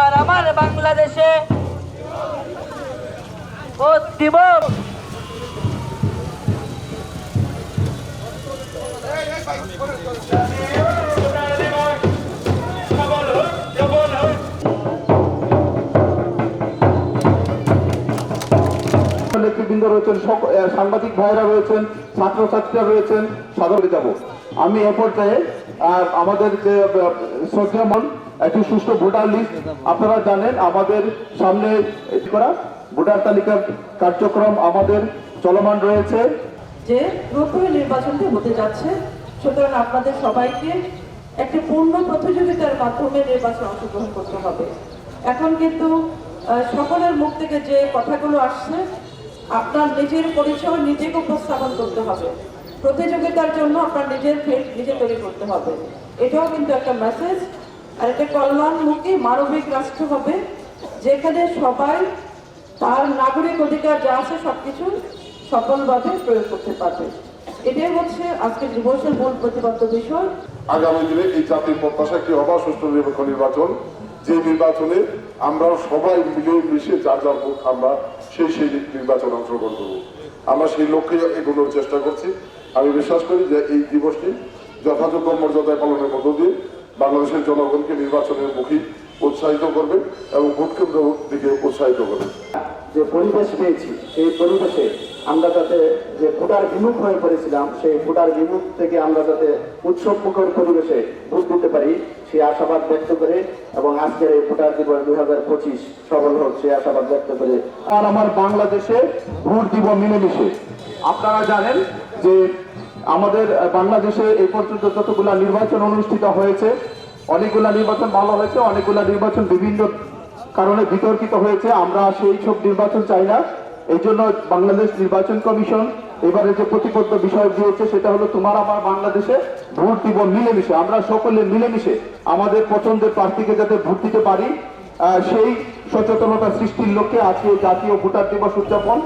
আর আমার বাংলাদেশে নেতৃবৃন্দ রয়েছেন সাংবাদিক ভাইরা রয়েছেন ছাত্রছাত্রীরা রয়েছেন সাধারণ যাব আমি এ পর্যায়ে আমাদের যে শ্রদ্ধামন একটি সুষ্ঠু ভোটার লিস্ট আপনারা জানেন, আমাদের সামনে করা। ভোটার তালিকার কার্যক্রম আমাদের চলমান রয়েছে। যে পুরোপুরি নির্বাচনটি হতে যাচ্ছে, সুতরাং আপনাদের সবাইকে একটি পূর্ণ প্রতিযোগিতার মাধ্যমে নির্বাচনে অংশগ্রহণ করতে হবে। এখন কিন্তু সকলের মুখ থেকে যে কথাগুলো আসছে, আপনার নিজের পরিচয় নিজেকে উপস্থাপন করতে হবে। প্রতিযোগিতার জন্য আপনার নিজের ফিল্ড নিজে তৈরি করতে হবে। এটাও কিন্তু একটা মেসেজ আর একটা কল্যাণমুখী মানবিক রাষ্ট্র হবে, যেখানে সবাই তার নাগরিক অধিকার যা আছে সবকিছু সফলভাবে প্রয়োগ করতে পারবে। এটাই হচ্ছে আজকে দিবসের মূল প্রতিপাদ্য বিষয়। আগামী দিনে এই জাতির প্রত্যাশা কি হবা? নিরপেক্ষ নির্বাচন। যে নির্বাচনে আমরা সবাই মিলে মিশে যার যার আমরা সেই সেই নির্বাচনে অংশগ্রহণ করব। আমরা সেই লক্ষ্যে এগোনোর চেষ্টা করছি। আমি বিশ্বাস করি যে এই দিবসটি যথাযোগ্য মর্যাদায় পালনের মধ্য দিয়ে বাংলাদেশের জনগণকে নির্বাচনের মুখী উৎসাহিত করবে এবং ভোট কেন্দ্র দিকে উৎসাহিত করবে। যে পরিবেশ পেয়েছি, সেই পরিবেশে আমরা যাতে যে ভোটার বিমুখ হয়ে পড়েছিলাম, সেই ভোটার বিমুখ থেকে আমরা যাতে উৎসব মুখর পরিবেশে ভোট দিতে পারি, সেই আশাবাদ ব্যক্ত করে এবং আজকের এই ভোটার দিবস দুই হাজার পঁচিশ সফল হোক, সেই আশাবাদ ব্যক্ত করে আর আমার বাংলাদেশে ভোট দিব মিলেমিশে। আপনারা জানেন যে আমাদের বাংলাদেশে এই পর্যন্ত যতগুলা নির্বাচন অনুষ্ঠিত হয়েছে, অনেকগুলা নির্বাচন ভালো হয়েছে, অনেকগুলা নির্বাচন বিভিন্ন কারণে বিতর্কিত হয়েছে, আমরা সেই সব নির্বাচন চাই না। এই জন্য বাংলাদেশ নির্বাচন কমিশন এবারে যে প্রতিপদ্ধ বিষয় দিয়েছে, সেটা হলো তোমার আমার বাংলাদেশে ভোট দিব মিলেমিশে। আমরা সকলে মিলেমিশে আমাদের পছন্দের প্রার্থীকে যাতে ভোট দিতে পারি সেই সচেতনতা সৃষ্টির লক্ষ্যে আজকে জাতীয় ভোটার দিবস উদযাপন।